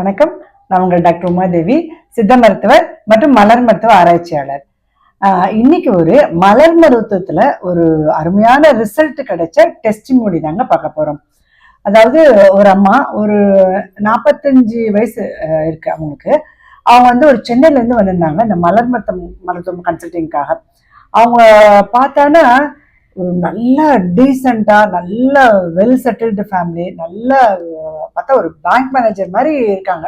வணக்கம். நான் உங்கள் டாக்டர் உமாதேவி சித்த மருத்துவர் மற்றும் மலர் மருத்துவ ஆராய்ச்சியாளர். ஆஹ் இன்னைக்கு ஒரு மலர் மருத்துவத்துல ஒரு அருமையான ரிசல்ட் கிடைச்ச டெஸ்டிமோடி தாங்க பார்க்க போறோம். அதாவது ஒரு அம்மா ஒரு நாற்பத்தஞ்சு வயசு இருக்கு அவங்களுக்கு. அவங்க வந்து ஒரு சென்னையில இருந்து வந்திருந்தாங்க இந்த மலர் மருத்துவம் மருத்துவம் கன்சல்டிங்காக அவங்க பார்த்தானா ஒரு நல்ல டீசெண்டா நல்ல வெல் செட்டில்டு ஃபேமிலி நல்ல பார்த்தா ஒரு பேங்க் மேனேஜர் மாதிரி இருக்காங்க.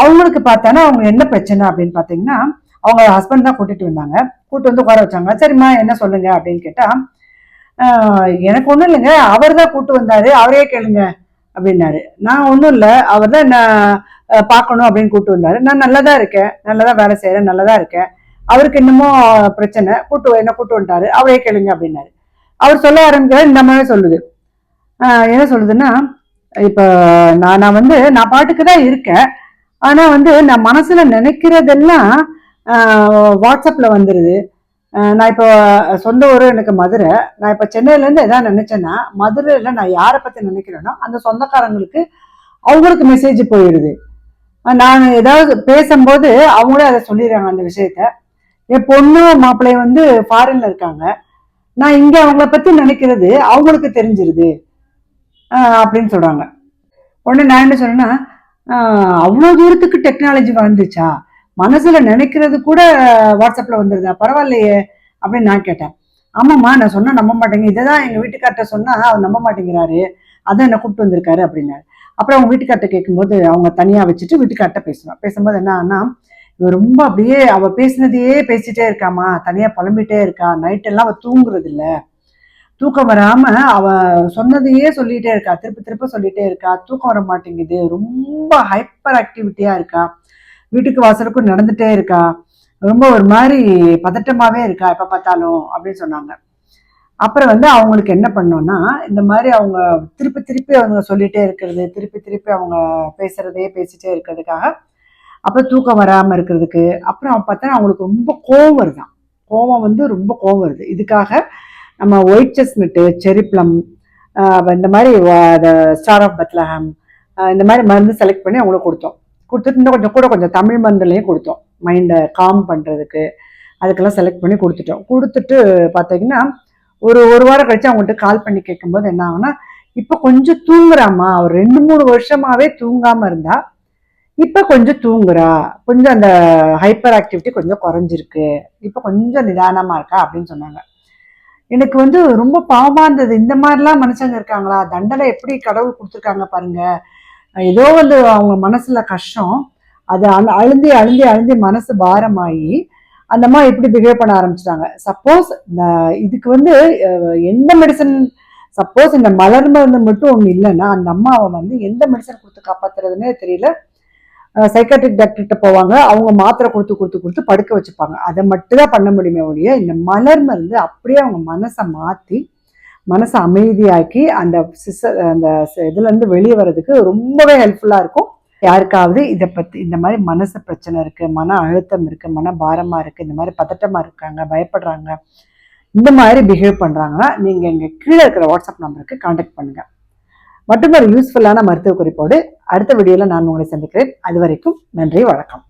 அவங்களுக்கு பார்த்தானா அவங்க என்ன பிரச்சனை அப்படின்னு பார்த்தீங்கன்னா அவங்க ஹஸ்பண்ட் தான் கூட்டிட்டு வந்தாங்க. கூட்டு வந்து உட்கார வச்சாங்க. சரிம்மா என்ன சொல்லுங்க அப்படின்னு கேட்டா எனக்கு ஒன்றும் இல்லைங்க. அவர் தான் கூட்டு வந்தாரு. அவரே கேளுங்க அப்படின்னாரு. நான் ஒன்றும் இல்லை. அவர் தான் என்ன பார்க்கணும் அப்படின்னு கூப்பிட்டு வந்தாரு. நான் நல்லதா இருக்கேன். நல்லதா வேலை செய்கிறேன் நல்லா தான் இருக்கேன். அவருக்கு இன்னமும் பிரச்சனை கூட்டு என்ன கூட்டு வந்துட்டாரு அவரே கேளுங்க அப்படின்னாரு. அவர் சொல்ல ஆரம்பிக்கிறார் இந்த மாதிரி சொல்லுது. என்ன சொல்லுதுன்னா இப்போ நான் நான் வந்து நான் பாட்டுக்கு தான் இருக்கேன். ஆனால் வந்து நான் மனசுல நினைக்கிறதெல்லாம் வாட்ஸ்அப்பில் வந்துடுது நான் இப்போ சொந்த ஊர் எனக்கு மதுரை. நான் இப்போ சென்னையிலேருந்து எதாவது நினைச்சேன்னா மதுரையில் நான் யாரை பற்றி நினைக்கிறேனோ அந்த சொந்தக்காரங்களுக்கு அவங்களுக்கு மெசேஜ் போயிடுது நான் ஏதாவது பேசும்போது அவங்களே அதை சொல்லிடுறாங்க அந்த விஷயத்த. என் பொண்ணு மாப்பிள்ளைய வந்து ஃபாரின்ல இருக்காங்க. நான் இங்க அவங்கள பத்தி நினைக்கிறது அவங்களுக்கு தெரிஞ்சிருது. அப்படின்னு சொல்றாங்க. உடனே நான் என்ன சொன்னேன்னா அவ்வளோ தூரத்துக்கு டெக்னாலஜி வளர்ந்துச்சா மனசுல நினைக்கிறது கூட வாட்ஸ்அப்ல வந்துருதா? பரவாயில்லையே அப்படின்னு நான் கேட்டேன். ஆமாம்மா நான் சொன்னா நம்ப மாட்டேங்க. இதை தான் எங்க வீட்டுக்கார்ட்ட சொன்னா அவர் நம்ப மாட்டேங்கிறாரு. அதான் என்ன கூப்பிட்டு வந்திருக்காரு அப்படின்னாரு. அப்புறம் அவங்க வீட்டுக்கார்ட்ட கேட்கும்போது அவங்க தனியா வச்சுட்டு வீட்டுக்கார்ட்ட பேசுவேன் பேசும்போது என்ன இவ ரொம்ப அப்படியே அவ பேசினதையே பேசிட்டே இருக்காமா தனியா புலம்பிட்டே இருக்கா. நைட் எல்லாம் அவ தூங்குறது இல்ல தூக்கம் வராம அவ சொன்னதையே சொல்லிட்டே இருக்கா. திருப்பி திருப்ப சொல்லிட்டே இருக்கா. தூக்கம் வர மாட்டேங்குது. ரொம்ப ஹைப்பர் ஆக்டிவிட்டியா இருக்கா. வீட்டுக்கு வாசலுக்கும் நடந்துட்டே இருக்கா. ரொம்ப ஒரு மாதிரி பதட்டமாவே இருக்கா. எப்ப பார்த்தாலும் அப்படின்னு சொன்னாங்க. அப்புறம் வந்து அவங்களுக்கு என்ன பண்ணோம்னா இந்த மாதிரி அவங்க திருப்பி திருப்பி அவங்க சொல்லிட்டே இருக்கிறது திருப்பி திருப்பி அவங்க பேசுறதையே பேசிட்டே இருக்கிறதுக்காக அப்புறம் தூக்கம் வராமல் இருக்கிறதுக்கு அப்புறம் பார்த்தா அவங்களுக்கு ரொம்ப கோவம் வருதான். கோவம் வந்து ரொம்ப கோவம் வருது. இதுக்காக நம்ம ஒயிட் செஸ்னட்டு செரி ப்ளம் இந்த மாதிரி ஸ்டார் ஆஃப் பத்லஹாம் இந்த மாதிரி மருந்து செலக்ட் பண்ணி அவங்களுக்கு கொடுத்தோம். கொடுத்துட்டு இன்னும் கொஞ்சம் கூட கொஞ்சம் தமிழ் மருந்துலையும் கொடுத்தோம். மைண்டை காம் பண்ணுறதுக்கு அதுக்கெல்லாம் செலக்ட் பண்ணி கொடுத்துட்டோம். கொடுத்துட்டு பார்த்தீங்கன்னா ஒரு ஒரு வாரம் கழிச்சு அவங்ககிட்ட கால் பண்ணி கேட்கும்போது என்ன ஆகுனா இப்போ கொஞ்சம் தூங்குறாமா அவர் ரெண்டு மூணு வருஷமாவே தூங்காமல் இருந்தா இப்போ கொஞ்சம் தூங்குறா. கொஞ்சம் அந்த ஹைப்பர் ஆக்டிவிட்டி கொஞ்சம் குறைஞ்சிருக்கு. இப்போ கொஞ்சம் நிதானமா இருக்கா அப்படின்னு சொன்னாங்க. எனக்கு வந்து ரொம்ப பாவமா இருந்தது. இந்த மாதிரிலாம் மனுஷங்க இருக்காங்களா? தண்டனை எப்படி கடவுள் கொடுத்துருக்காங்க பாருங்க. ஏதோ வந்து அவங்க மனசுல கஷ்டம். அது அழு- அழுந்தி அழுந்தி அழுந்தி மனசு பாரமாகி அந்த மாதிரி இப்படி பிஹேவ் பண்ண ஆரம்பிச்சிட்டாங்க. சப்போஸ் இதுக்கு வந்து எந்த மெடிசன் சப்போஸ் இந்த மலர் மருந்து மட்டும் ஒன்று இல்லைன்னா அந்த அம்மாவை வந்து எந்த மெடிசன் கொடுத்து காப்பாத்துறதுன்னே தெரியல. சைக்காட்ரிக் டாக்டர்கிட்ட போவாங்க. அவங்க மாத்திரை கொடுத்து கொடுத்து கொடுத்து படுக்க வச்சுப்பாங்க. அதை மட்டும்தான் பண்ண முடியுமே ஒழிய இந்த மலர் மருந்து அப்படியே அவங்க மனசை மாற்றி மனசை அமைதியாக்கி அந்த சிச அந்த இதுலேருந்து வெளியே வர்றதுக்கு ரொம்பவே ஹெல்ப்ஃபுல்லாக இருக்கும். யாருக்காவது இதை பற்றி இந்த மாதிரி மனசு பிரச்சனை இருக்குது மன அழுத்தம் இருக்குது மன பாரமாக இருக்குது இந்த மாதிரி பதட்டமாக இருக்காங்க பயப்படுறாங்க இந்த மாதிரி பிஹேவ் பண்ணுறாங்கன்னா நீங்கள் இங்கே கீழே இருக்கிற வாட்ஸ்அப் நம்பருக்கு காண்டாக்ட் பண்ணுங்கள் மற்றும் ஒரு யூஸ்ஃபுல்லான மருத்துவ குறிப்போடு அடுத்த வீடியோவில் நான் உங்களை சந்திக்கிறேன். அது வரைக்கும் நன்றி வணக்கம்.